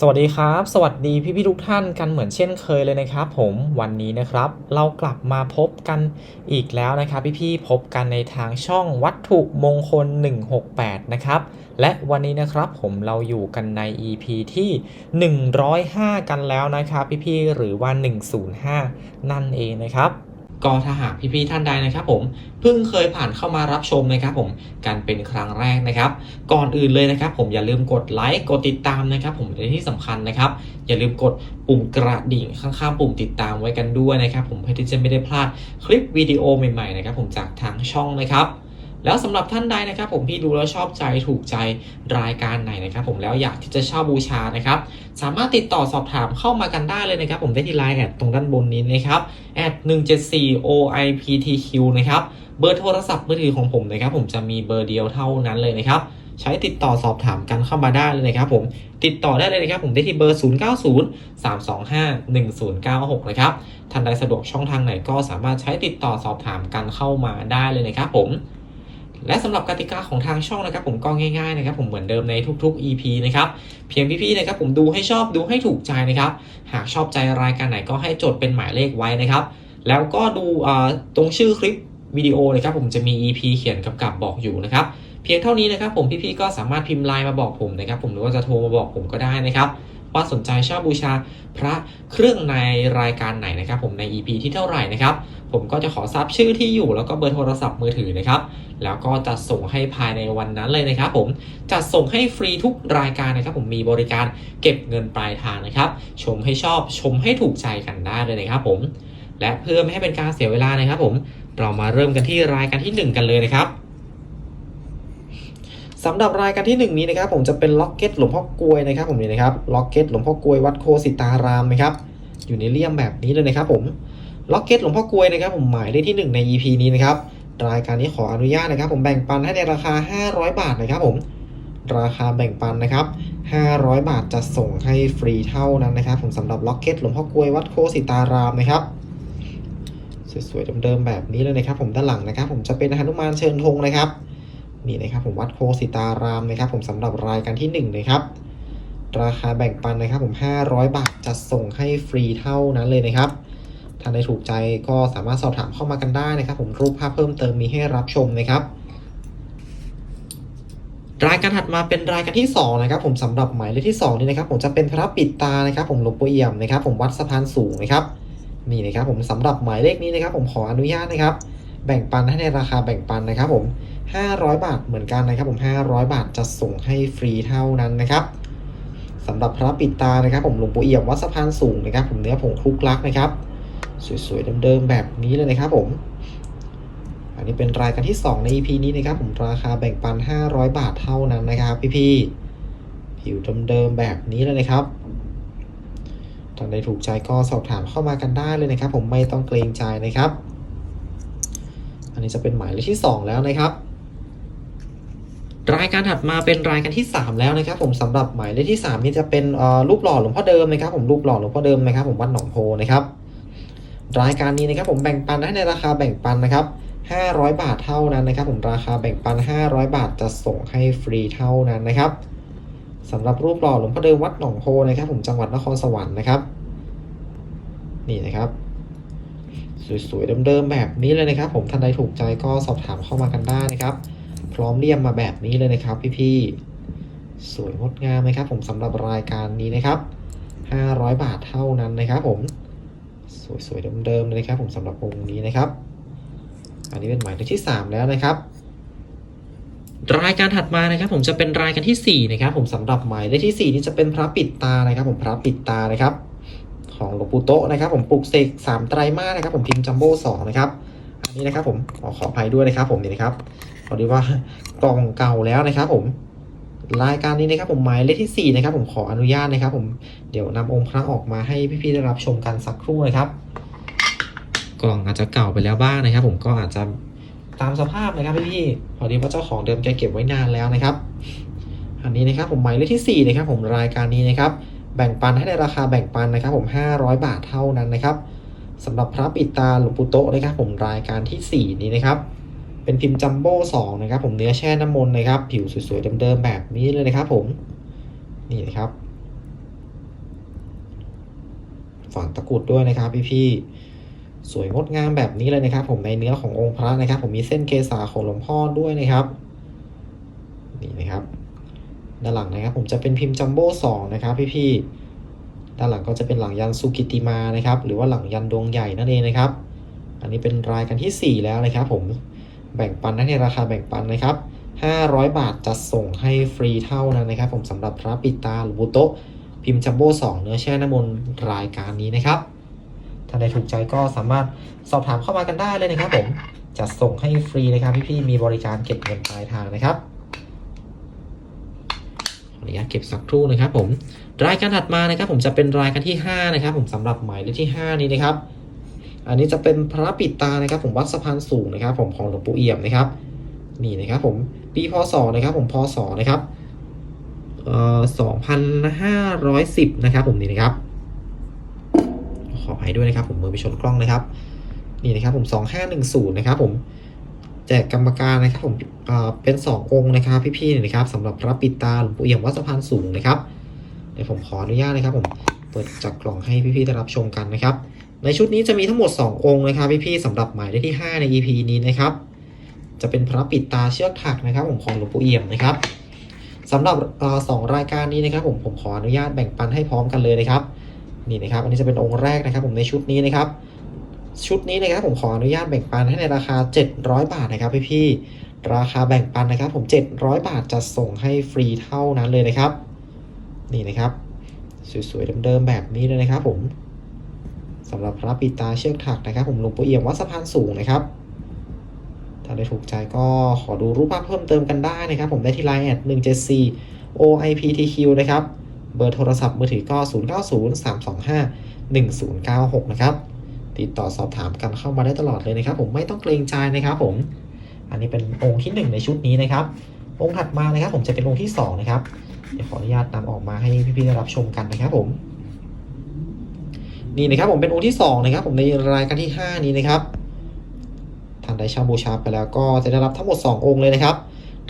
สวัสดีครับ สวัสดีพี่ๆทุกท่านกันเหมือนเช่นเคยเลยนะครับ ผมวันนี้นะครับ เรากลับมาพบกันอีกแล้วนะครับ พี่ๆพบกันในทางช่องวัตถุมงคล 168 นะครับ และวันนี้นะครับผมเราอยู่กันใน EP ที่ 105 กันแล้วนะครับ พี่ๆหรือว่า 105 นั่นเองนะครับ ก็ถ้าหากพี่ๆท่านใดนะครับผมเพิ่งเคยผ่านเข้ามารับชมนะครับผมกันเป็นครั้งแรกนะครับ ก่อนอื่นเลยนะครับ ผมอย่าลืมกดไลค์กดติดตามนะครับ ผมในที่สำคัญนะครับ อย่าลืมกดปุ่มกระดิ่งข้างๆ ปุ่มติดตามไว้กันด้วยนะครับ ผมเพื่อที่จะไม่ได้พลาดคลิปวิดีโอใหม่ๆนะครับ ผมจากทางช่องนะครับ แล้วสำหรับท่านใดนะครับผมพี่ดูแล้วชอบใจถูกใจรายการไหนนะครับผมแล้วอยากที่จะเช่าบูชานะครับสามารถติดต่อสอบถามเข้ามากันได้เลยนะครับผมได้ที่ไลน์แอดตรงด้านบนนี้นะครับแอด174 OIPTQ นะครับเบอร์โทรศัพท์มือถือของผมนะครับผมจะมีเบอร์เดียวเท่านั้นเลยนะครับใช้ติดต่อสอบถามกันเข้ามาได้เลยนะครับผมติดต่อได้เลยนะครับผมได้ที่เบอร์ 0903251096 นะครับท่านใดสะดวกช่องทางไหนก็สามารถใช้ติดต่อสอบถามกันเข้ามาได้เลยนะครับผม และสำหรับกติกาของทางช่องนะครับผมก็ง่ายๆนะครับผมเหมือนเดิมในทุกๆ EP นะครับเพียงพี่ๆนะครับผมดูให้ชอบดูให้ถูกใจนะครับหากชอบใจรายการไหนก็ให้จดเป็นหมายเลขไว้นะครับแล้วก็ดูตรงชื่อคลิปวิดีโอนะครับผมจะมี EP เขียนกำกับบอกอยู่นะครับเพียงเท่านี้นะครับผมพี่ๆก็สามารถพิมพ์ไลน์มาบอกผมนะครับผมหรือว่าจะโทรมาบอกผมก็ได้นะครับ ว่าสนใจเช่าบูชาพระเครื่องในรายการไหนนะครับ ผมใน EP ที่เท่าไหร่นะครับ ผมก็จะขอทราบชื่อที่อยู่แล้วก็เบอร์โทรศัพท์มือถือนะครับ แล้วก็จะส่งให้ภายในวันนั้นเลยนะครับ ผมจะส่งให้ฟรีทุกรายการนะครับ ผมมีบริการเก็บเงินปลายทางนะครับ ชมให้ชอบชมให้ถูกใจกันได้เลยนะครับ ผม และเพื่อไม่ให้เป็นการเสียเวลานะครับ ผมเรามาเริ่มกันที่รายการที่หนึ่งกันเลยนะครับ สำหรับรายการที่หนึ่งนี้นะครับผมจะเป็นล็อกเก็ตหลวงพ่อกลวยนะครับผมนี่นะครับล็อกเก็ตหลวงพ่อกลวยวัดโคสิตารามนะครับอยู่ในเลี่ยมแบบนี้เลยนะครับผมล็อกเก็ตหลวงพ่อกลวยนะครับผมหมายเลขที่หนึ่งใน EP นี้นะครับรายการนี้ขออนุญาตนะครับ ผมแบ่งปันให้ในราคา 500 บาทนะครับผมราคาแบ่งปันนะครับ 500 บาทจะส่งให้ฟรีเท่านั้นนะครับ ผมสำหรับล็อกเก็ตหลวงพ่อกลวยวัดโคสิตารามนะครับสวยๆเดิมๆแบบนี้เลยนะครับ ผมด้านหลังนะครับ ผมจะเป็นหนุมานเชิญธงนะครับ นี่นะครับผมวัดโคสิตารามนะครับ ผมสำหรับรายการที่1นะครับราคาแบ่งปันนะครับผม 500 บาทจะส่งให้ฟรีเท่านั้นเลยนะครับท่านใดถูกใจก็สามารถสอบถามเข้ามากันได้นะครับ ผมรูปภาพเพิ่มเติมมีให้รับชมนะครับ รายการถัดมาเป็นรายการที่2นะครับผมสำหรับหมายเลขที่2นี่นะครับ ผมจะเป็นพระปิดตานะครับ ผมหลวงปู่เอี่ยมนะครับ ผมวัดสะพานสูงนะครับนี่นะครับผมสำหรับหมายเลขนี้นะครับ ผมขออนุญาตนะครับ แบ่งปันให้ในราคาแบ่งปันนะครับ ผม 500 บาทเหมือนกันนะครับผม 500 บาทจะส่งให้ฟรีเท่านั้นนะครับสำหรับพระปิดตานะครับ ผมหลวงปู่เอี่ยมวัดสะพานสูงนะครับ ผมเนื้อผงคลุกลักนะครับ สวยๆเดิมๆแบบนี้เลยนะครับผม อันนี้เป็นรายการที่ 2 ใน EP นี้นะครับ ผมราคาแบ่งปัน 500 บาทเท่านั้นนะครับ พี่ๆผิวเดิมๆแบบนี้เลยนะครับท่านใดถูกใจก็สอบถามเข้ามากันได้เลยนะครับ ผมไม่ต้องเกรงใจนะครับ อันนี้จะเป็นหมายเลขที่ 2 แล้วนะครับ รายการถัดมาเป็นรายการที่ 3 แล้วนะครับ ผมสำหรับหมายเลขที่ 3 นี่จะเป็นรูปหล่อหลวงพ่อเดิมนะครับ ผมรูปหล่อหลวงพ่อเดิมนะครับ ผมวัดหนองโพนะครับรายการนี้นะครับผมแบ่งปันให้ในราคาแบ่งปันนะครับ500 บาทเท่านั้นนะครับ ผมราคาแบ่งปัน 500 บาทจะส่งให้ฟรีเท่านั้นนะครับสำหรับรูปหล่อหลวงพ่อเดิมวัดหนองโพนะครับ ผมจังหวัดนครสวรรค์นะครับ นี่นะครับ สวยๆเดิมๆแบบนี้เลยนะครับ ผมท่านใดถูกใจก็สอบถามเข้ามากันได้นะครับ พร้อมเลี่ยมมาแบบนี้เลยนะครับพี่ๆ สวยงดงามไหมครับผมสำหรับรายการนี้นะครับ 500 บาทเท่านั้นนะครับผม สวยๆเดิมๆเลยนะครับผมสำหรับองค์นี้นะครับ อันนี้เป็นหมายเลขที่ 3 แล้วนะครับรายการถัดมานะครับ ผมจะเป็นรายการที่4นะครับผมสำหรับหมายเลขที่4นี่จะเป็นพระปิดตานะครับ ผมพระปิดตานะครับ ของหลวงปู่โตะนะครับ ผมปลุกเสกสามไตรมาสนะครับ ผมพิมพ์จัมโบ้สองนะครับอันนี้นะครับ ผมขอขออภัยด้วยนะครับ ผมนี่นะครับ พอดีว่ากล่องเก่าแล้วนะครับผมรายการนี้นะครับผมหมายเลขที่ 4 นะครับ ผมขออนุญาตนะครับ ผมเดี๋ยวนำองค์พระออกมาให้พี่ๆได้รับชมกันสักครู่นะครับ กล่องอาจจะเก่าไปแล้วบ้างนะครับ ผมก็อาจจะตามสภาพนะครับพี่ๆพอดีว่าเจ้าของเดิมแกเก็บไว้นานแล้วนะครับ อันนี้นะครับผมหมายเลขที่ 4 นะครับ ผมรายการนี้นะครับ แบ่งปันให้ในราคาแบ่งปันนะครับ ผม 500 บาทเท่านั้นนะครับสำหรับพระปิตาหลวงปู่โตนะครับ ผมรายการที่ 4 นี้นะครับ เป็นพิมพ์จัมโบ้2นะครับผมเนื้อแช่น้ำมนต์นะครับ ผิวสวยๆเดิมๆแบบนี้เลยนะครับผมนี่นะครับฝังตะกรุดด้วยนะครับพี่ๆสวยงดงามแบบนี้เลยนะครับ ผมในเนื้อขององค์พระนะครับ ผมมีเส้นเกษาของหลวงพ่อด้วยนะครับนี่นะครับ ด้านหลังนะครับ ผมจะเป็นพิมพ์จัมโบ้สองนะครับ พี่ๆด้านหลังก็จะเป็นหลังยันสุกิติมานะครับ หรือว่าหลังยันดวงใหญ่นั่นเองนะครับ อันนี้เป็นรายกันที่ 4 แล้วนะครับผม แบ่งปันนะในราคาแบ่งปันนะครับ 500 บาทจะส่งให้ฟรีเท่านั้นนะครับ ผมสำหรับพระปิตาหรือบุโตพิมพ์จัมโบ้2เนื้อแช่น้ำมนต์รายการนี้นะครับ ถ้าใดถูกใจก็สามารถสอบถามเข้ามากันได้เลยนะครับผมจะส่งให้ฟรีนะครับพี่ๆมีบริการเก็บเงินปลายทางนะครับขออนุญาตเก็บสักครู่นะครับผมรายการถัดมานะครับผมจะเป็นรายการที่ 5 นะครับ ผมสำหรับหมายเลขที่ 5 นี้นะครับ อันนี้จะเป็นพระปิดตานะครับ ผมวัดสะพานสูงนะครับ ผมของหลวงปู่เอี่ยมนะครับนี่นะครับผมปีพศนะครับ ผมพศนะครับเอ่อสองพันห้าร้อยสิบนะครับ ผมนี่นะครับ ขออภัยด้วยนะครับ ผมมือไปชนกล้องนะครับ นี่นะครับ ผมสองห้าหนึ่งศูนย์นะครับผมแจกกรรมการนะครับผมเอ่อเป็นสององค์นะครับ พี่ๆนี่นะครับสำหรับพระปิดตาหลวงปู่เอี่ยมวัดสะพานสูงนะครับเดี๋ยวผมขออนุญาตนะครับ ผมเปิดจากกล่องให้พี่ๆได้รับชมกันนะครับ ในชุดนี้จะมีทั้งหมด 2 องค์นะครับพี่ๆสำหรับหมายเลขที่ 5 ใน EP นี้นะครับ จะเป็นพระปิดตาเชือกถักนะครับผมของหลวงปู่เอี่ยมนะครับสำหรับอสองรายการนี้นะครับ ผมผมขออนุญาตแบ่งปันให้พร้อมกันเลยนะครับนี่นะครับ อันนี้จะเป็นองค์แรกนะครับ ผมในชุดนี้นะครับ ชุดนี้นะครับผมขออนุญาตแบ่งปันให้ในราคา 700 บาทนะครับพี่ๆราคาแบ่งปันนะครับ ผม 700 บาทจะส่งให้ฟรีเท่านั้นเลยนะครับ นี่นะครับ สวยๆเดิมๆแบบนี้เลยนะครับผม สำหรับพระปิดตาเชือกถักนะครับ ผมหลวงปู่เอี่ยมวัดสะพานสูงนะครับ ถ้าได้ถูกใจก็ขอดูรูปภาพเพิ่มเติมกันได้นะครับ ผมได้ที่ไลน์แอด174 OIPTQ นะครับ เบอร์โทรศัพท์มือถือก็ 0903251096 นะครับ ติดต่อสอบถามกันเข้ามาได้ตลอดเลยนะครับ ผมไม่ต้องเกรงใจนะครับผม อันนี้เป็นองค์ที่ 1 ในชุดนี้นะครับ องค์ถัดมานะครับ ผมจะเป็นองค์ที่ 2 นะครับ เดี๋ยวขออนุญาตนำออกมาให้พี่ๆได้รับชมกันนะครับผม นี่นะครับผมเป็นองค์ที่2นะครับผมในรายการที่ 5 นี้นะครับท่านได้เช่าบูชาไปแล้วก็จะได้รับทั้งหมด 2 องค์เลยนะครับ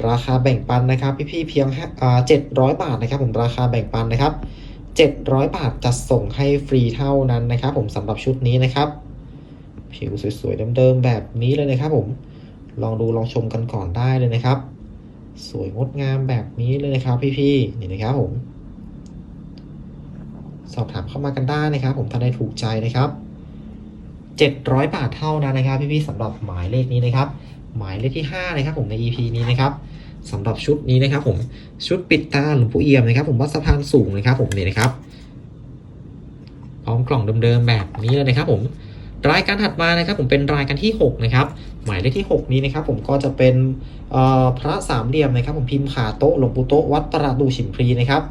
ราคาแบ่งปันนะครับ พี่ๆเพียงเจ็ดร้อยบาทนะครับ ผมราคาแบ่งปันนะครับ 700 บาทจะส่งให้ฟรีเท่านั้นนะครับ ผมสำหรับชุดนี้นะครับ ผิวสวยๆเดิมๆแบบนี้เลยนะครับ ผมลองดูลองชมกันก่อนได้เลยนะครับ สวยงดงามแบบนี้เลยนะครับ พี่ๆนี่นะครับผม สอบถามเข้ามากันได้นะครับ ผมถ้าได้ถูกใจนะครับ 700 บาทเท่านั้นนะครับพี่ๆสำหรับหมายเลขนี้นะครับ หมายเลขที่ 5 นะครับ ผมใน EP นี้นะครับสำหรับชุดนี้นะครับ ผมชุดปิดตาหลวงปู่เอี่ยมนะครับ ผมวัดสะพานสูงนะครับ ผมนี่นะครับพร้อมกล่องเดิมๆแบบนี้เลยนะครับ ผมรายการถัดมานะครับ ผมเป็นรายการที่ 6 นะครับ หมายเลขที่ 6 นี้นะครับ ผมก็จะเป็นพระสามเหลี่ยมนะครับ ผมพิมพ์ขาโต๊ะหลวงปู่โต๊ะวัดประดูฉิมพลีนะครับ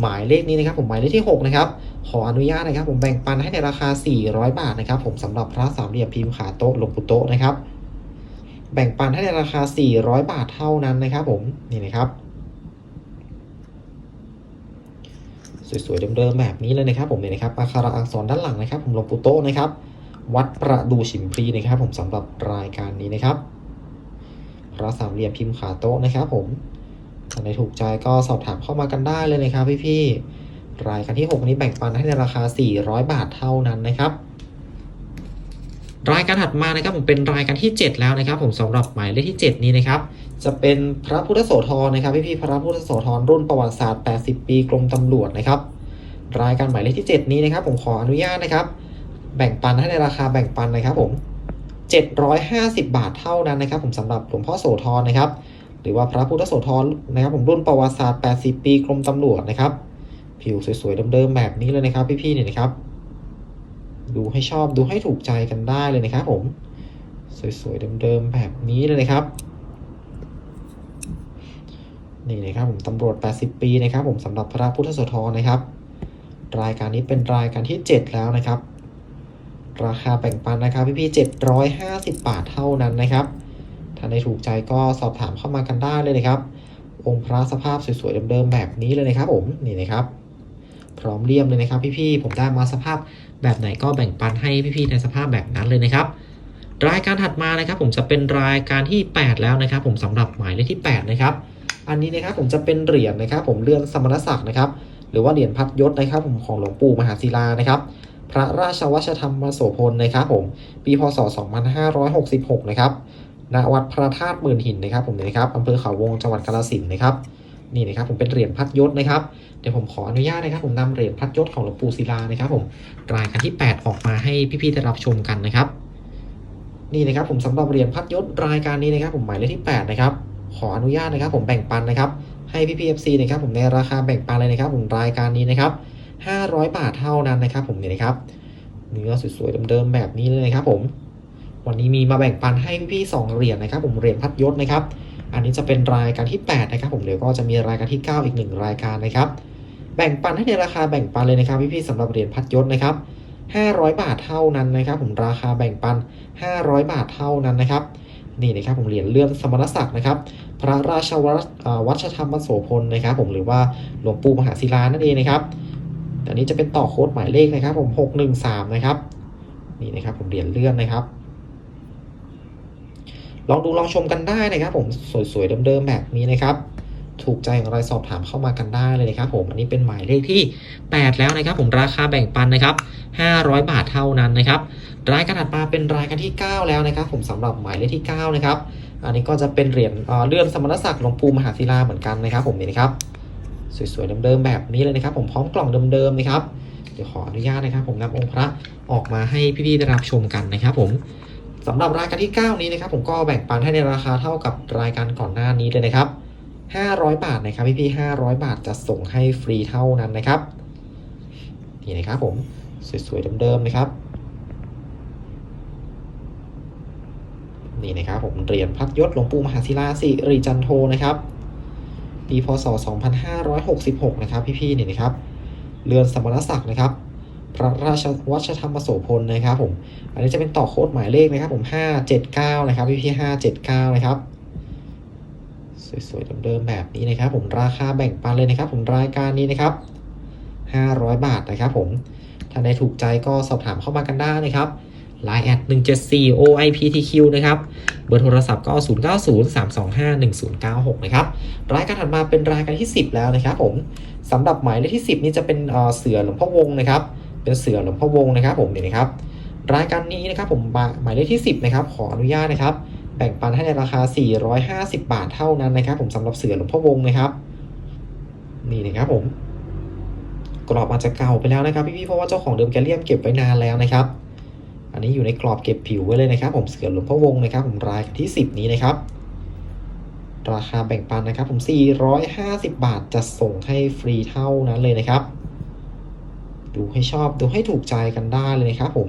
หมายเลขนี้นะครับผมหมายเลขที่ 6 นะครับ ขออนุญาตนะครับ ผมแบ่งปันให้ในราคา 400 บาทนะครับ ผมสำหรับพระสามเหลี่ยมพิมพ์ขาโต๊ะหลวงปู่โต๊ะนะครับ แบ่งปันให้ในราคา 400 บาทเท่านั้นนะครับ ผมนี่นะครับ สวยๆเดิมๆแบบนี้เลยนะครับ ผมเนี่ยนะครับอักขระอักษรด้านหลังนะครับ ผมหลวงปู่โต๊ะนะครับ วัดประดูฉิมพลีนะครับ ผมสำหรับรายการนี้นะครับพระสามเหลี่ยมพิมพ์ขาโต๊ะนะครับ ผม ในถูกใจก็สอบถามเข้ามากันได้เลยนะครับพี่ๆรายการที่ 6 นี้แบ่งปันให้ในราคา 400 บาทเท่านั้นนะครับ รายการถัดมานะครับผมเป็นรายการที่ 7 แล้วนะครับ ผมสำหรับหมายเลขที่ 7 นี้นะครับ จะเป็นพระพุทธโสธรนะครับพี่ๆพระพุทธโสธรรุ่นประวัติศาสตร์ 80 ปีกรมตำรวจนะครับ รายการหมายเลขที่ 7 นี้นะครับ ผมขออนุญาตนะครับ แบ่งปันให้ในราคาแบ่งปันนะครับผม750 บาทเท่านั้นนะครับ ผมสำหรับหลวงพ่อโสธรนะครับ หรือว่าพระพุทธโสธรนะครับผมรุ่นประวัติศาสตร์ 80 ปีกรมตำรวจนะครับ ผิวสวยๆเดิมๆแบบนี้เลยนะครับ พี่ๆเนี่ยนะครับ ดูให้ชอบดูให้ถูกใจกันได้เลยนะครับ ผม สวยๆเดิมๆแบบนี้เลยนะครับนี่นะครับผมตำรวจ 80 ปีนะครับผมสำหรับพระพุทธโสธรนะครับ รายการนี้เป็นรายการที่ 7 แล้วนะครับ ราคาแบ่งปันนะครับพี่ๆ750 บาทเท่านั้นนะครับ ถ้าในถูกใจก็สอบถามเข้ามากันได้เลยนะครับ องค์พระสภาพสวยๆเดิมๆแบบนี้เลยนะครับ ผมนี่นะครับ พร้อมเลี่ยมเลยนะครับ พี่ๆผมได้มาสภาพแบบไหนก็แบ่งปันให้พี่ๆในสภาพแบบนั้นเลยนะครับ รายการถัดมานะครับ ผมจะเป็นรายการที่ 8 แล้วนะครับ ผมสำหรับหมายเลขที่ 8 นะครับ อันนี้นะครับผมจะเป็นเหรียญนะครับ ผมเลื่อนสมณศักดิ์นะครับ หรือว่าเหรียญพัดยศนะครับ ผมของหลวงปู่มหาศิลานะครับพระราชวัชธรรมโสพลนะครับผม ปีพศ 2566 นะครับ ณวัดพระธาตุหมื่นหินนะครับผมเนี่ยนะครับอำเภอเขาวงจังหวัดกาฬสินธุ์นะครับนี่นะครับผมเป็นเหรียญพัดยศนะครับเดี๋ยวผมขออนุญาตนะครับ ผมนำเหรียญพัดยศของหลวงปู่ศิลานะครับ ผมรายการที่ 8 ออกมาให้พี่ๆได้รับชมกันนะครับ นี่นะครับผมสำหรับเหรียญพัดยศรายการนี้นะครับ ผมหมายเลขที่ 8 นะครับ ขออนุญาตนะครับ ผมแบ่งปันนะครับ ให้พี่พีเอฟซีนะครับ ผมในราคาแบ่งปันเลยนะครับ ผมรายการนี้นะครับ500 บาทเท่านั้นนะครับ ผมเนี่ยนะครับเนื้อสวยๆเดิมๆแบบนี้เลยนะครับ ผม วันนี้มีมาแบ่งปันให้พี่ๆสองเหรียญนะครับ ผมเหรียญพัดยศนะครับ อันนี้จะเป็นรายการที่ 8 นะครับ ผมเดี๋ยวก็จะมีรายการที่ 9 อีกหนึ่งรายการนะครับ แบ่งปันให้ในราคาแบ่งปันเลยนะครับพี่ๆสำหรับเหรียญพัดยศนะครับ500 บาทเท่านั้นนะครับ ผมราคาแบ่งปัน 500 บาทเท่านั้นนะครับนี่นะครับผมเหรียญเลื่อนสมณศักดิ์นะครับ พระราชวัชอ่าวัชธรรมโสพลนะครับ ผมหรือว่าหลวงปู่มหาศิลานั่นเองนะครับอันนี้จะเป็นต่อโค้ดหมายเลขนะครับ ผม613นะครับนี่นะครับผมเหรียญเลื่อนนะครับ ลองดูลองชมกันได้นะครับผมสวยๆเดิมๆแบบนี้นะครับ ถูกใจอย่างไรสอบถามเข้ามากันได้เลยนะครับผมอันนี้เป็นหมายเลขที่ 8 แล้วนะครับ ผมราคาแบ่งปันนะครับ 500 บาทเท่านั้นนะครับรายการถัดมาเป็นรายการที่ 9 แล้วนะครับ ผมสำหรับหมายเลขที่ 9 นะครับ อันนี้ก็จะเป็นเหรียญเอ่อเลื่อนสมณศักดิ์หลวงปู่มหาศิลาเหมือนกันนะครับผมนี่นะครับสวยๆเดิมๆแบบนี้เลยนะครับ ผมพร้อมกล่องเดิมๆนะครับเดี๋ยวขออนุญาตนะครับ ผมนำองค์พระออกมาให้พี่ๆได้รับชมกันนะครับ ผม สำหรับรายการที่ 9 นี้นะครับผมก็แบ่งปันให้ในราคาเท่ากับรายการก่อนหน้านี้เลยนะครับ 500 บาทนะครับพี่ๆ500 บาทจะส่งให้ฟรีเท่านั้นนะครับนี่นะครับผมสวยๆเดิมๆนะครับนี่นะครับผมเหรียญพัดยศหลวงปู่มหาศิลาสิริจันโทนะครับปีพศ 2566 นะครับพี่ๆนี่นะครับเรือนสมณศักดิ์นะครับ พระราชวัชธรรมโสพลนะครับผม อันนี้จะเป็นต่อโค้ดหมายเลขนะครับผม579นะครับพี่พี่579นะครับ สวยๆเดิมๆแบบนี้นะครับ ผมราคาแบ่งปันเลยนะครับ ผมรายการนี้นะครับ500บาทนะครับผม ถ้าในถูกใจก็สอบถามเข้ามากันได้นะครับ Line แอด174 OIPTQ นะครับ เบอร์โทรศัพท์ก็ 0903251096 นะครับ รายการถัดมาเป็นรายการที่ 10 แล้วนะครับผมสำหรับหมายเลขที่ 10 นี้จะเป็นเสือหลวงพ่อวงนะครับ เป็นเสือหลวงพ่อวงนะครับผมนี่นะครับรายการนี้นะครับผมหมายเลขที่ 10นะครับขออนุญาตนะครับแบ่งปันให้ในราคา 450 บาทเท่านั้นนะครับ ผมสำหรับเสือหลวงพ่อวงนะครับ นี่นะครับผมกรอบอาจจะเก่าไปแล้วนะครับพี่ๆเพราะว่าเจ้าของเดิมแกเลี่ยมเก็บไว้นานแล้วนะครับ อันนี้อยู่ในกรอบเก็บผิวไว้เลยนะครับ ผมเสือหลวงพ่อวงนะครับ ผมรายที่ 10 นี้นะครับ ราคาแบ่งปันนะครับ ผม 450 บาทจะส่งให้ฟรีเท่านั้นเลยนะครับ ดูให้ชอบดูให้ถูกใจกันได้เลยนะครับผม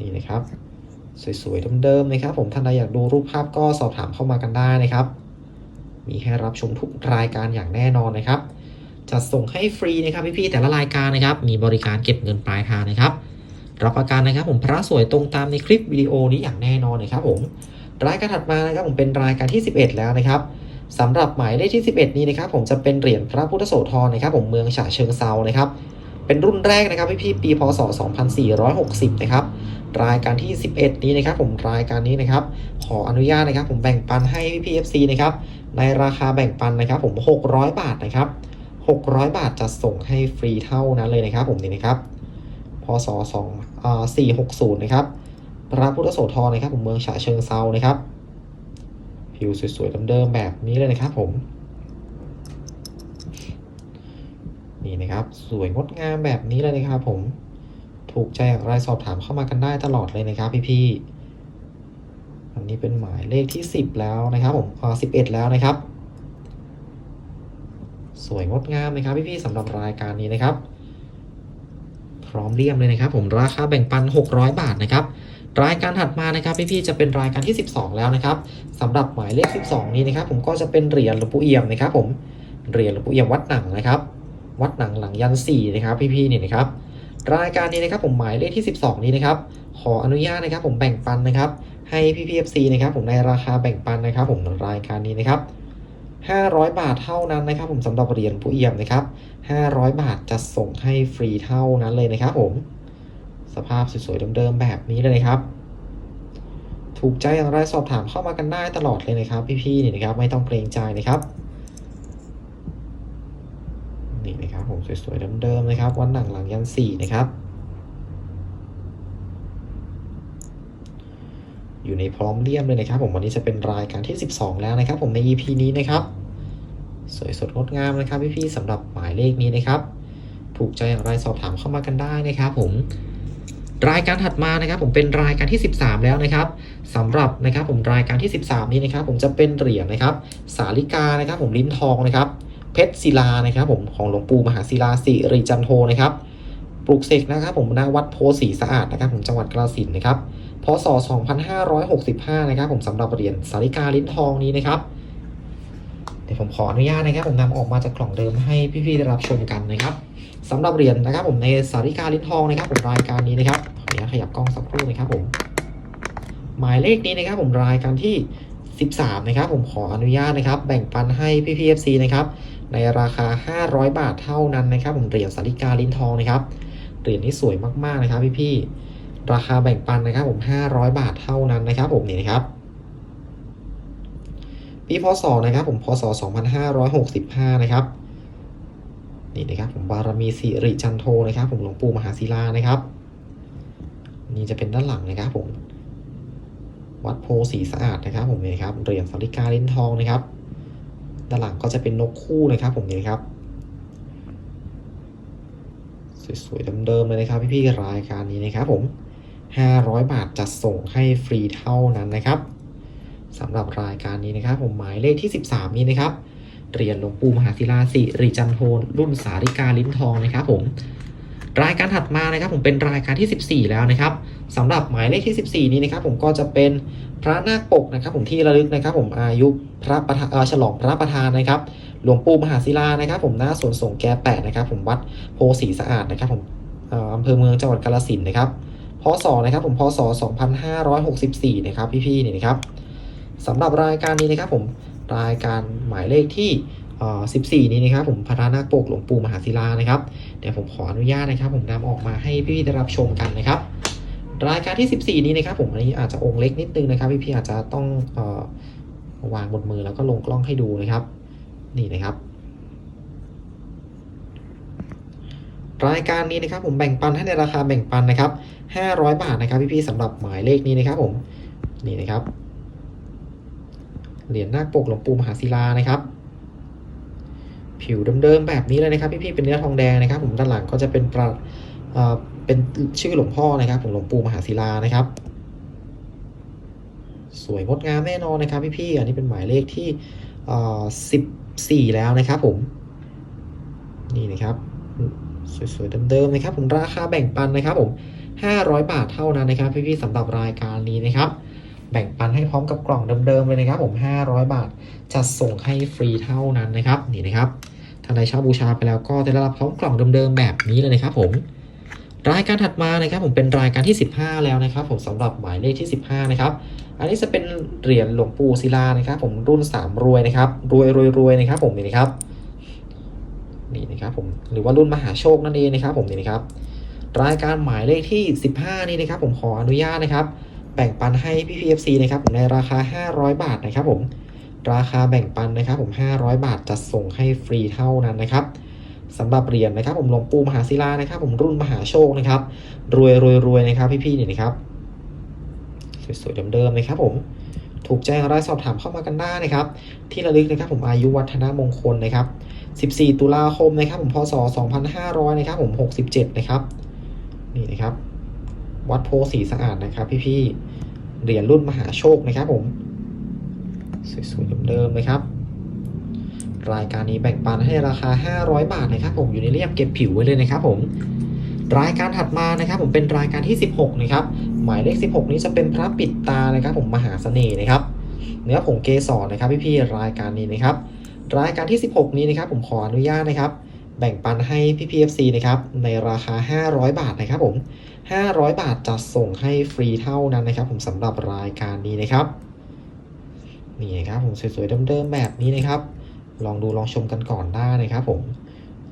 นี่นะครับ สวยๆเดิมๆนะครับ ผมท่านใดอยากดูรูปภาพก็สอบถามเข้ามากันได้นะครับ มีให้รับชมทุกรายการอย่างแน่นอนนะครับจะส่งให้ฟรีนะครับพี่ๆแต่ละรายการนะครับ มีบริการเก็บเงินปลายทางนะครับ รับประกันนะครับ ผมพระสวยตรงตามในคลิปวิดีโอนี้อย่างแน่นอนนะครับ ผมรายการถัดมานะครับผมเป็นรายการที่ 11 แล้วนะครับสำหรับหมายเลขที่ 11 นี้นะครับ ผมจะเป็นเหรียญพระพุทธโสธรนะครับ ผมเมืองฉะเชิงเซานะครับ เป็นรุ่นแรกนะครับพี่ๆปีพศ 2460 นะครับ รายการที่ 11 นี้นะครับ ผมรายการนี้นะครับ ขออนุญาตนะครับ ผมแบ่งปันให้พี่ๆ FC นะครับ ในราคาแบ่งปันนะครับ ผม 600 บาทนะครับ 600 บาทจะส่งให้ฟรีเท่านั้นเลยนะครับ ผมนี่นะครับพศ2อ่า460 นะครับพระพุทธโสธรนะครับ ผมเมืองฉะเชิงเซานะครับผิวสวยๆเดิมๆแบบนี้เลยนะครับผม นี่นะครับ สวยงดงามแบบนี้เลยนะครับผมถูกใจอย่างไรสอบถามเข้ามากันได้ตลอดเลยนะครับ พี่ๆอันนี้เป็นหมายเลขที่ 10 แล้วนะครับผมอ่า11แล้วนะครับ สวยงดงามนะครับพี่ๆสำหรับรายการนี้นะครับ พร้อมเรียมเลยนะครับ ผมราคาแบ่งปัน 600 บาทนะครับรายการถัดมานะครับพี่ๆจะเป็นรายการที่ 12 แล้วนะครับสำหรับหมายเลข 12 นี้นะครับ ผมก็จะเป็นเหรียญหลวงปู่เอี่ยมนะครับ ผมเหรียญหลวงปู่เอี่ยมวัดหนังนะครับ วัดหนังหลังยันสี่นะครับพี่ๆนี่นะครับรายการนี้นะครับผมหมายเลขที่ 12 นี้นะครับขออนุญาตนะครับผมแบ่งปันนะครับให้พี่พีเอฟซีนะครับผมในราคาแบ่งปันนะครับผมรายการนี้นะครับ500 บาทเท่านั้นนะครับผมสำหรับเหรียญผู้เอี่ยมนะครับ500 บาทจะส่งให้ฟรีเท่านั้นเลยนะครับผมสภาพสวยๆเดิมๆแบบนี้เลยนะครับ ถูกใจอย่างไรสอบถามเข้ามากันได้ตลอดเลยนะครับ พี่ๆนี่นะครับไม่ต้องเกรงใจนะครับ สวยๆเดิมๆนะครับ วันหนังหลังยันสี่นะครับ อยู่ในพร้อมเลี่ยมเลยนะครับ ผมวันนี้จะเป็นรายการที่ 12 แล้วนะครับ ผมใน EP นี้นะครับ สวยสดงดงามนะครับพี่ๆสำหรับหมายเลขนี้นะครับ ถูกใจอย่างไรสอบถามเข้ามากันได้นะครับ ผมรายการถัดมานะครับ ผมเป็นรายการที่ 13 แล้วนะครับ สำหรับนะครับ ผมรายการที่ 13 นี้นะครับ ผมจะเป็นเหรียญนะครับ สาลิกานะครับ ผมลิ้นทองนะครับ เพชรศิลานะครับผมของหลวงปู่มหาศิลาสิริจันโทนะครับปลูกเสกนะครับผมณวัดโพสีสะอาดนะครับผมจังหวัดกาฬสินนะครับพศ 2565 นะครับผมสำหรับเหรียญสาลิกาลิ้นทองนี้นะครับเดี๋ยวผมขออนุญาตนะครับ ผมนำออกมาจากกล่องเดิมให้พี่ๆได้รับชมกันนะครับสำหรับเหรียญนะครับ ผมในสาริกาลิ้นทองนะครับ ผมรายการนี้นะครับขออนุญาตขยับกล้องสักครู่นะครับผมหมายเลขนี้นะครับ ผมรายการที่ 13 นะครับ ผมขออนุญาตนะครับ แบ่งปันให้พี่พีเอฟซีนะครับ ในราคา 500 บาทเท่านั้นนะครับ ผมเหรียญสาริกาลิ้นทองนะครับ เหรียญนี้สวยมากๆนะครับ พี่ๆราคาแบ่งปันนะครับ ผม 500 บาทเท่านั้นนะครับ ผมนี่นะครับ ปีพศนะครับ ผมพศ 2565 นะครับนี่นะครับผมบารมีสิริจันโทนะครับ ผมหลวงปู่มหาศิลานะครับ นี่จะเป็นด้านหลังนะครับผม วัดโพสีสะอาดนะครับผมนี่ครับเหรียญสาริกาลิ้นทองนะครับ ด้านหลังก็จะเป็นนกคู่นะครับผมนี่ครับ สวยๆเดิมๆเลยนะครับ พี่ๆรายการนี้นะครับผม500 บาทจัดส่งให้ฟรีเท่านั้นนะครับสำหรับรายการนี้นะครับ ผมหมายเลขที่ 13 นี้นะครับเหรียญหลวงปู่มหาศิลาสิริจันโทรุ่นสาริกาลิ้นทองนะครับผม รายการถัดมานะครับผมเป็นรายการที่ 14 แล้วนะครับสำหรับหมายเลขที่ 14 นี้นะครับผมก็จะเป็นพระนาคปกนะครับ ผมที่ระลึกนะครับ ผมอายุพระประธานฉลองพระประธานนะครับ หลวงปู่มหาศิลานะครับ ผมหน้าสวนสงแก่แปะนะครับ ผมวัดโพสีสะอาดนะครับ ผมอำเภอเมืองจังหวัดกาฬสินธุ์นะครับพศนะครับ ผมพศ 2564 นะครับ พี่ๆนี่นะครับสำหรับรายการนี้นะครับ ผมรายการหมายเลขที่เอ่อ14 นี้นะครับ ผมพระนาคปกหลวงปู่มหาศิลานะครับ เดี๋ยวผมขออนุญาตนะครับ ผมนำออกมาให้พี่ๆได้รับชมกันนะครับ รายการที่ 14 นี้นะครับ ผมอันนี้อาจจะองค์เล็กนิดนึงนะครับ พี่ๆอาจจะต้องออวางบนมือแล้วก็ลงกล้องให้ดูนะครับ นี่นะครับรายการนี้นะครับผมแบ่งปันให้ในราคาแบ่งปันนะครับ 500 บาทนะครับพี่ๆสำหรับหมายเลขนี้นะครับผมนี่นะครับ เหรียญนาคปกหลวงปู่มหาศิลานะครับ ผิวเดิมๆแบบนี้เลยนะครับพี่ๆเป็นเนื้อทองแดงนะครับ ผมด้านหลังก็จะเป็นประเอ่อเป็นชื่อหลวงพ่อนะครับผมหลวงปู่มหาศิลานะครับ สวยงดงามแน่นอนนะครับพี่ๆอันนี้เป็นหมายเลขที่เอ่อ14แล้วนะครับผมนี่นะครับสวยๆเดิมๆนะครับ ผมราคาแบ่งปันนะครับ ผม500 บาทเท่านั้นนะครับ พี่ๆสำหรับรายการนี้นะครับ แบ่งปันให้พร้อมกับกล่องเดิมๆเลยนะครับ ผม 500 บาทจัดส่งให้ฟรีเท่านั้นนะครับนี่นะครับ ท่านใดเช่าบูชาไปแล้วก็จะได้รับพร้อมกล่องเดิมๆแบบนี้เลยนะครับผมรายการถัดมานะครับผมเป็นรายการที่ 15 แล้วนะครับ ผมสำหรับหมายเลขที่ 15 นะครับ อันนี้จะเป็นเหรียญหลวงปู่ศิลานะครับผมรุ่น 3 รวยนะครับรวยรวยรวยนะครับผมนี่นะครับนี่นะครับผมหรือว่ารุ่นมหาโชคนั่นเองนะครับ ผมนี่นะครับ รายการหมายเลขที่ 15 นี้นะครับ ผมขออนุญาตนะครับ แบ่งปันให้พี่ PFC นะครับผมในราคา 500 บาทนะครับผม ราคาแบ่งปันนะครับผม500 บาทจัดส่งให้ฟรีเท่านั้นนะครับสำหรับเหรียญนะครับ ผมหลวงปู่มหาศิลานะครับ ผมรุ่นมหาโชคนะครับ รวยรวยรวยนะครับพี่ๆนี่นะครับสวยๆเดิมๆนะครับผมถูกใจอะไรสอบถามเข้ามากันได้นะครับ ที่ระลึกนะครับผมอายุวัฒนมงคลนะครับ 14 ตุลาคมนะครับ ผมพศ 2500 นะครับ ผม 67 นะครับ นี่นะครับ วัดโพสีสะอาดนะครับ พี่ๆเหรียญรุ่นมหาโชคนะครับผม สวยๆเดิมๆนะครับ รายการนี้แบ่งปันให้ราคา 500 บาทนะครับผมอยู่ในเรียบเก็บผิวไว้เลยนะครับผมรายการถัดมานะครับ ผมเป็นรายการที่ 16 นะครับ หมายเลข 16 นี้จะเป็นพระปิดตานะครับ ผมมหาเสน่ห์นะครับ เนื้อผงเกสรนะครับพี่ๆรายการนี้นะครับ รายการที่ 16 นี้นะครับ ผมขออนุญาตนะครับ แบ่งปันให้พี่พีเอฟซีนะครับในราคา 500 บาทนะครับ ผม 500 บาทจัดส่งให้ฟรีเท่านั้นนะครับ ผมสำหรับรายการนี้นะครับ นี่นะครับผมสวยๆเดิมๆแบบนี้นะครับ ลองดูลองชมกันก่อนได้นะครับผม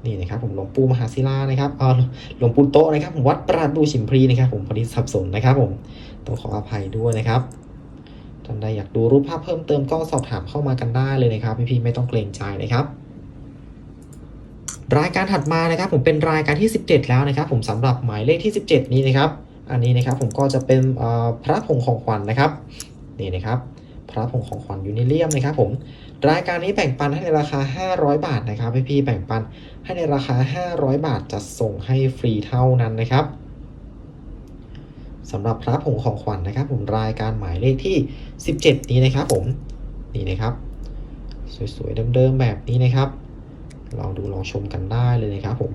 นี่นะครับผมหลวงปู่มหาศิลานะครับเออหลวงปู่โตนะครับผมวัดประดูฉิมพรีนะครับ ผมพอดีสับสนนะครับผมต้องขออภัยด้วยนะครับท่านใดอยากดูรูปภาพเพิ่มเติมก็สอบถามเข้ามากันได้เลยนะครับพี่ๆไม่ต้องเกรงใจนะครับรายการถัดมานะครับ ผมเป็นรายการที่ 17 แล้วนะครับ ผมสำหรับหมายเลขที่ 17 นี้นะครับ อันนี้นะครับผมก็จะเป็นเอ่อพระผงของขวัญนะครับนี่นะครับ ระผงของขวัญยูนิเลียมนะครับผมรายการนี้แบ่งปันให้ในราคา 500 บาทนะครับพี่ๆแบ่งปันให้ในราคา 500 บาทจะส่งให้ฟรีเท่านั้นนะครับสำหรับพระผงของขวัญนะครับ ผมรายการหมายเลขที่ 17 นี้นะครับผมนี่นะครับ สวยๆเดิมๆแบบนี้นะครับลองดูลองชมกันได้เลยนะครับผม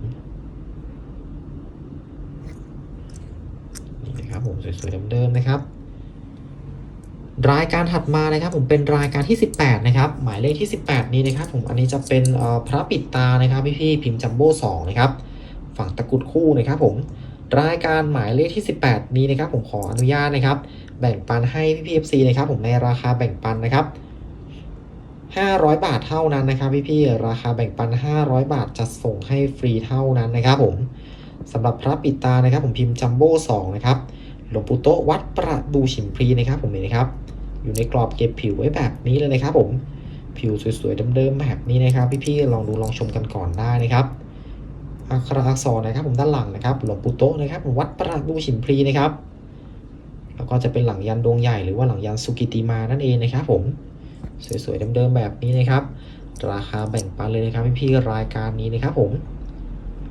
นี่นะครับผมสวยๆเดิมๆนะครับ รายการถัดมานะครับผมเป็นรายการที่ 18 นะครับ หมายเลขที่ 18 นี้นะครับ ผมอันนี้จะเป็นพระปิดตานะครับพี่ๆพิมพ์จัมโบ้2นะครับฝั่งตะกุดคู่นะครับผมรายการหมายเลขที่ 18 นี้นะครับ ผมขออนุญาตนะครับ แบ่งปันให้พี่ๆ FC นะครับ ผมในราคาแบ่งปันนะครับ 500 บาทเท่านั้นนะครับพี่ๆราคาแบ่งปัน 500 บาทจะส่งให้ฟรีเท่านั้นนะครับ ผมสำหรับพระปิดตานะครับ ผมพิมพ์จัมโบ้2นะครับ หลวงปู่โตวัดประดูฉิมพลีนะครับผมนี่นะครับ อยู่ในกรอบเก็บผิวไว้แบบนี้เลยนะครับผมผิวสวยๆเดิมๆแบบนี้นะครับ พี่ๆลองดูลองชมกันก่อนได้นะครับอักขระอักษรนะครับผมด้านหลังนะครับหลวงปู่โตนะครับผมวัดประดูฉิมพลีนะครับแล้วก็จะเป็นหลังยันดวงใหญ่หรือว่าหลังยันสุกิติมานั่นเองนะครับผมสวยๆเดิมๆแบบนี้นะครับ ราคาแบ่งปันเลยนะครับพี่ๆรายการนี้นะครับผม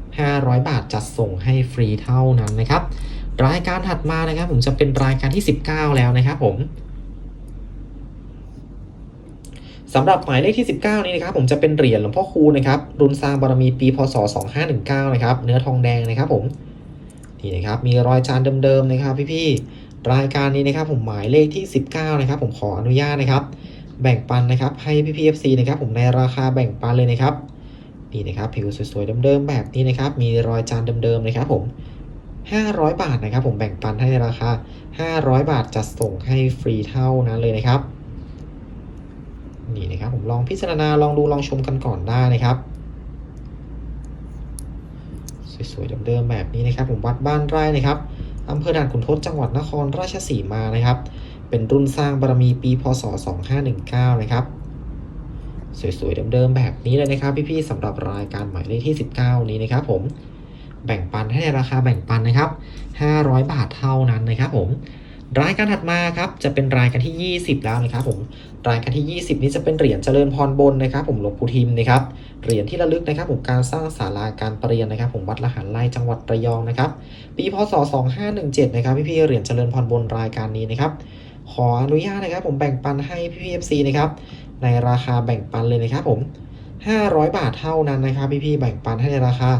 500 บาทจัดส่งให้ฟรีเท่านั้นนะครับ รายการถัดมานะครับ ผมจะเป็นรายการที่ 19 แล้วนะครับผมสำหรับหมายเลขที่ 19 นี้นะครับ ผมจะเป็นเหรียญหลวงพ่อคูนะครับรุ่นสร้างบารมีปีพศ 2519 นะครับ เนื้อทองแดงนะครับ ผมนี่นะครับมีรอยจานเดิมๆนะครับ พี่ๆรายการนี้นะครับ ผมหมายเลขที่ 19 นะครับ ผมขออนุญาตนะครับ แบ่งปันนะครับ ให้พี่พีเอฟซีนะครับ ผมในราคาแบ่งปันเลยนะครับนี่นะครับผิวสวยๆเดิมๆแบบนี้นะครับ มีรอยจานเดิมๆนะครับ ผม 500 บาทนะครับ ผมแบ่งปันให้ในราคา 500 บาทจัดส่งให้ฟรีเท่านั้นเลยนะครับ นี่นะครับผมลองพิจารณาลองดูลองชมกันก่อนได้นะครับ สวยๆเดิมๆแบบนี้นะครับ ผมวัดบ้านไร่นะครับอำเภอด่านขุนทดจังหวัดนครราชสีมานะครับ เป็นรุ่นสร้างบารมีปีพศ 2519 นะครับสวยๆเดิมๆแบบนี้เลยนะครับ พี่ๆสำหรับรายการหมายเลขที่ 19 นี้นะครับผม แบ่งปันให้ราคาแบ่งปันนะครับ 500 บาทเท่านั้นนะครับผมรายการถัดมาครับจะเป็นรายการที่ 20 แล้วนะครับผมรายการที่ 20 นี้จะเป็นเหรียญเจริญพรบนนะครับ ผมหลวงปู่ทิมนะครับเหรียญที่ระลึกนะครับผมการสร้างศาลาการประเรียนนะครับ ผมวัดละหันไล่จังหวัดระยองนะครับปีพศ 2517 นะครับพี่ๆเหรียญเจริญพรบนรายการนี้นะครับขออนุญาตนะครับ ผมแบ่งปันให้พี่พีเอฟซีนะครับในราคาแบ่งปันเลยนะครับผม 500 บาทเท่านั้นนะครับพี่พี่ๆแบ่งปันให้ในราคา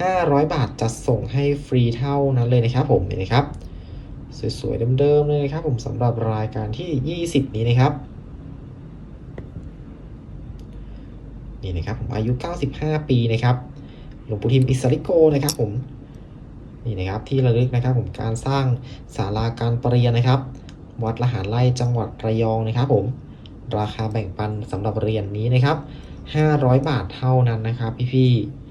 500 บาทจะส่งให้ฟรีเท่านั้นเลยนะครับผมนี่นะครับสวยๆเดิมๆเลยนะครับผมสำหรับรายการที่ 20 นี้นะครับนี่นะครับผมอายุ 95 ปีนะครับหลวงปู่ทิมอิสริโกนะครับผมนี่นะครับที่ระลึกนะครับผมการสร้างศาลาการประเรียนนะครับ วัดละหารไร่จังหวัดระยองนะครับผมราคาแบ่งปันสำหรับเรียนนี้นะครับ 500 บาทเท่านั้นนะครับพี่ๆ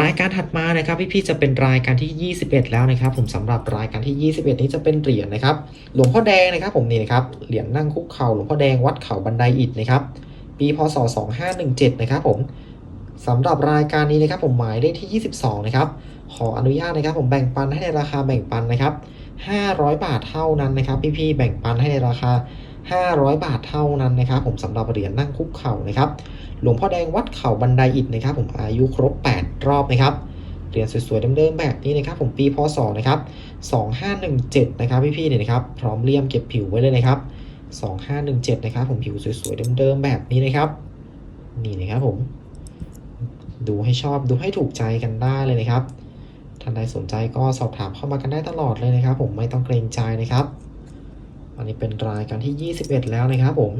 รายการถัดมานะครับพี่ๆจะเป็นรายการที่ 21 แล้วนะครับ ผมสำหรับรายการที่ 21 นี้จะเป็นเหรียญนะครับ หลวงพ่อแดงนะครับ ผมนี่นะครับเหรียญนั่งคุกเข่าหลวงพ่อแดงวัดเขาบันไดอิฐนะครับ ปีพศ 2517 นะครับผมสำหรับรายการนี้นะครับผมหมายเลขที่ 22 นะครับ ขออนุญาตนะครับ ผมแบ่งปันให้ในราคาแบ่งปันนะครับ 500 บาทเท่านั้นนะครับ พี่ๆแบ่งปันให้ในราคา 500 บาทเท่านั้นนะครับผมสำหรับเหรียญนั่งคุกเข่านะครับ หลวงพ่อแดงวัดเข่าบันไดอิฐนะครับ ผมอายุครบ 8 รอบนะครับเหรียญสวยๆเดิมๆแบบนี้นะครับผมปีพศนะครับ2517นะครับพี่ๆเนี่ยนะครับพร้อมเลี่ยมเก็บผิวไว้เลยนะครับ2517นะครับผมผิวสวยๆเดิมๆแบบนี้นะครับนี่นะครับผมดูให้ชอบดูให้ถูกใจกันได้เลยนะครับท่านใดสนใจก็สอบถามเข้ามากันได้ตลอดเลยนะครับ ผมไม่ต้องเกรงใจนะครับ อันนี้เป็นรายการที่ 21 แล้วนะครับผม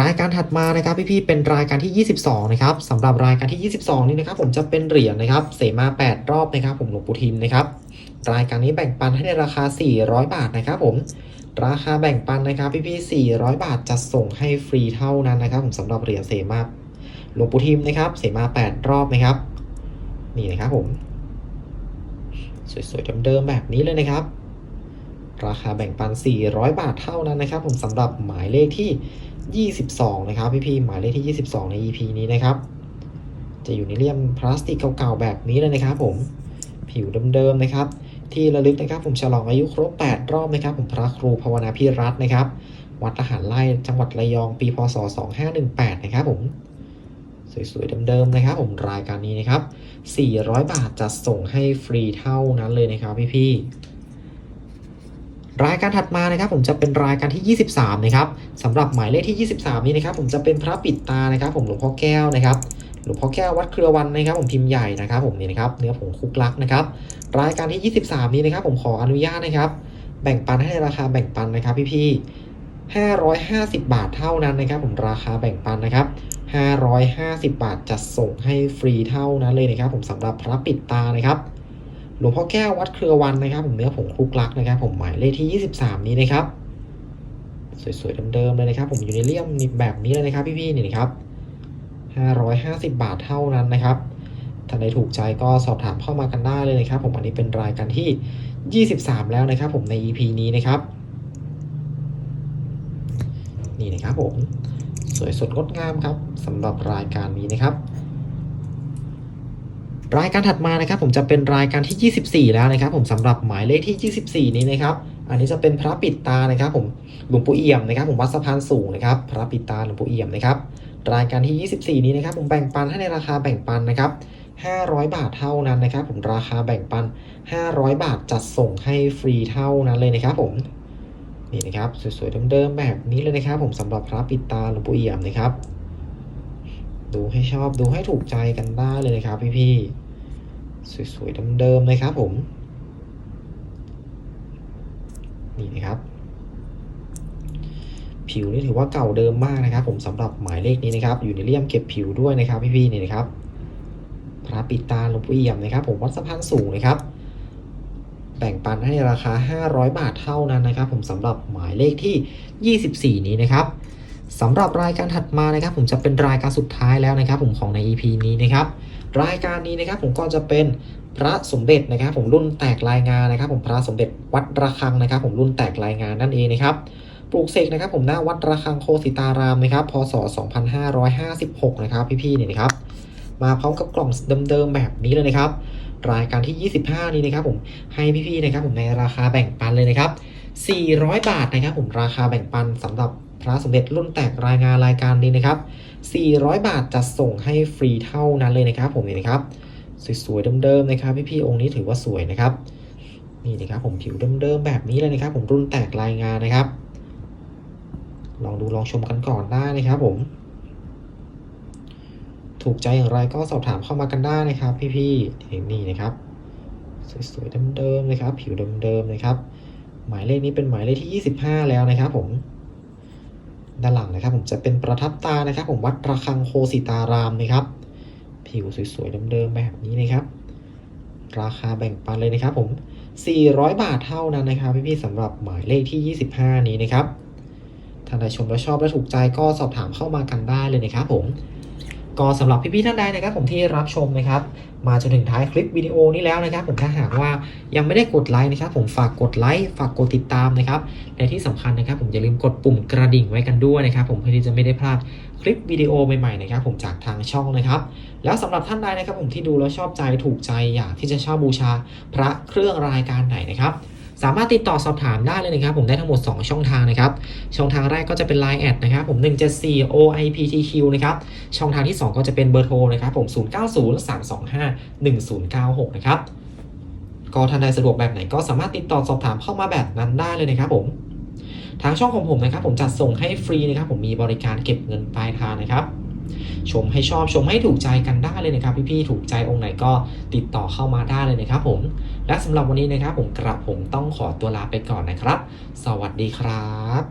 รายการถัดมานะครับพี่ๆเป็นรายการที่ 22 นะครับสำหรับรายการที่ 22 นี้นะครับผมจะเป็นเหรียญนะครับ เสมา 8 รอบนะครับ ผมหลวงปู่ทิมนะครับ รายการนี้แบ่งปันให้ในราคา 400 บาทนะครับผมราคาแบ่งปันนะครับพี่ๆ400 บาทจะส่งให้ฟรีเท่านั้นนะครับ ผมสำหรับเหรียญเสมาหลวงปู่ทิมนะครับ เสมา 8 รอบนะครับ นี่นะครับผม สวยๆเดิมๆแบบนี้เลยนะครับ ราคาแบ่งปัน 400 บาทเท่านั้นนะครับ ผมสำหรับหมายเลขที่ 22 นะครับพี่ๆหมายเลขที่ 22 ใน EP นี้นะครับ จะอยู่ในเลี่ยมพลาสติกเก่าๆแบบนี้เลยนะครับผมผิวเดิมๆนะครับ ที่ระลึกนะครับผมฉลองอายุครบ 8 รอบนะครับ ผมพระครูภาวนาพิรัตน์นะครับ วัดทหารไล่จังหวัดระยองปีพศ 2518 นะครับผมสวยๆเดิมๆนะครับ ผมรายการนี้นะครับ 400 บาทจะส่งให้ฟรีเท่านั้นเลยนะครับพี่ๆ รายการถัดมานะครับผมจะเป็นรายการที่ 23 นะครับสำหรับหมายเลขที่ 23 นี้นะครับผมจะเป็นพระปิดตานะครับ ผมหลวงพ่อแก้วนะครับหลวงพ่อแก้ววัดเครือวันนะครับ ผมพิมพ์ใหญ่นะครับ ผมนี่นะครับเนื้อผงคุกลักนะครับ รายการที่ 23 นี้นะครับ ผมขออนุญาตนะครับ แบ่งปันให้ในราคาแบ่งปันนะครับ พี่ๆ550 บาทเท่านั้นนะครับ ผมราคาแบ่งปันนะครับ550 บาทจะส่งให้ฟรีเท่านั้นเลยนะครับ ผมสำหรับพระปิดตานะครับ หลวงพ่อแก้ววัดเครือวันนะครับ ผมเนื้อผงคลุกลักนะครับ ผมหมายเลขที่ 23 นี้นะครับ สวยๆเดิมๆเลยนะครับ ผมอยู่ในเลี่ยมนแบบนี้เลยนะครับ พี่ๆนี่นะครับ550 บาทเท่านั้นนะครับท่าใดถูกใจก็สอบถามเข้ามากันได้เลยนะครับ ผมอันนี้เป็นรายการที่ 23 แล้วนะครับ ผมใน EP นี้นะครับ นี่นะครับผมสวยสดงดงามครับสำหรับรายการนี้นะครับ รายการถัดมานะครับผมจะเป็นรายการที่ 24 แล้วนะครับ ผมสำหรับหมายเลขที่ 24 นี้นะครับ อันนี้จะเป็นพระปิดตานะครับ ผมหลวงปู่เอี่ยมนะครับ ผมวัดสะพานสูงนะครับ พระปิดตาหลวงปู่เอี่ยมนะครับ รายการที่ 24 นี้นะครับ ผมแบ่งปันให้ในราคาแบ่งปันนะครับ 500 บาทเท่านั้นนะครับ ผมราคาแบ่งปัน 500 บาทจัดส่งให้ฟรีเท่านั้นเลยนะครับ ผมนี่นะครับสวยๆเดิมๆแบบนี้เลยนะครับ ผมสำหรับพระปิดตาหลวงปู่เอี่ยมนะครับ ดูให้ชอบดูให้ถูกใจกันได้เลยนะครับพี่ๆสวยๆเดิมๆนะครับผมนี่นะครับ ผิวนี่ถือว่าเก่าเดิมมากนะครับ ผมสำหรับหมายเลขนี้นะครับ อยู่ในเลี่ยมเก็บผิวด้วยนะครับ พี่ๆนี่นะครับ พระปิตาหลวงปู่เอี่ยมนะครับ ผมวัดสะพานสูงนะครับ แบ่งปันให้ราคา 500 บาทเท่านั้นนะครับ ผมสำหรับหมายเลขที่ 24 นี้นะครับ สำหรับรายการถัดมานะครับ ผมจะเป็นรายการสุดท้ายแล้วนะครับ ผมของใน EP นี้นะครับ รายการนี้นะครับ ผมก็จะเป็นพระสมเด็จนะครับ ผมรุ่นแตกรายงานนะครับ ผมพระสมเด็จวัดระฆังนะครับ ผมรุ่นแตกรายงานนั่นเองนะครับปลูกเสกนะครับ ผมหน้าวัดระฆังโคสิตารามนะครับพศ 2556 นะครับ พี่ๆเนี่ยนะครับ มาพร้อมกับกล่องเดิมๆแบบนี้เลยนะครับ รายการที่ 25 นี้นะครับ ผมให้พี่ๆนะครับ ผมในราคาแบ่งปันเลยนะครับ 400 บาทนะครับ ผมราคาแบ่งปันสำหรับ ระสมเด็จรุ่นแตกรายงานรายการนี้นะครับ 400 บาทจะส่งให้ฟรีเท่านั้นเลยนะครับ ผมนี่นะครับ สวยๆเดิมๆนะครับพี่ๆองค์นี้ถือว่าสวยนะครับนี่นะครับผมผิวเดิมๆแบบนี้เลยนะครับ ผมรุ่นแตกรายงานนะครับ ลองดูลองชมกันก่อนได้นะครับ ผม ถูกใจอย่างไรก็สอบถามเข้ามากันได้นะครับ พี่ๆนี่นะครับ สวยๆเดิมๆนะครับ ผิวเดิมๆนะครับ หมายเลขนี้เป็นหมายเลขที่ 25 แล้วนะครับ ผม ด้านหลังนะครับ ผมจะเป็นประทับตานะครับ ผมวัดระฆังโคสิตารามนะครับ ผิวสวยๆเดิมๆแบบนี้นะครับ ราคาแบ่งปันเลยนะครับ ผม 400 บาทเท่านั้นนะครับพี่ๆสำหรับหมายเลขที่ 25 นี้นะครับท่านใดชมและชอบและถูกใจก็สอบถามเข้ามากันได้เลยนะครับผม ก็สำหรับพี่ๆท่านใดนะครับผมที่รับชมนะครับ มาจนถึงท้ายคลิปวิดีโอนี้แล้วนะครับ ผมถ้าหากว่ายังไม่ได้กดไลค์นะครับ ผมฝากกดไลค์ฝากกดติดตามนะครับและที่สำคัญนะครับ ผมอย่าลืมกดปุ่มกระดิ่งไว้กันด้วยนะครับ ผมเพื่อที่จะไม่ได้พลาดคลิปวิดีโอใหม่ๆนะครับ ผมจากทางช่องนะครับ แล้วสำหรับท่านใดนะครับ ผมที่ดูแล้วชอบใจถูกใจอยากที่จะเช่าบูชาพระเครื่องรายการไหนนะครับ สามารถติดต่อสอบถามได้เลยนะครับ ผมได้ทั้งหมด 2 ช่องทางนะครับ ช่องทางแรกก็จะเป็น Line แอดนะครับ ผม 174 OIPTQ นะครับ ช่องทางที่ 2 ก็จะเป็นเบอร์โทรนะครับ ผม 0903251096 นะครับ ก็ท่านใดสะดวกแบบไหนก็สามารถติดต่อสอบถามเข้ามาแบบนั้นได้เลยนะครับ ผม ทางช่องของผมนะครับ ผมจัดส่งให้ฟรีนะครับ ผมมีบริการเก็บเงินปลายทางนะครับ ชมให้ชอบชมให้ถูกใจกันได้เลยนะครับ พี่ๆถูกใจองค์ไหนก็ติดต่อเข้ามาได้เลยนะครับผม และสำหรับวันนี้นะครับผมกระผมต้องขอตัวลาไปก่อนนะครับ สวัสดีครับ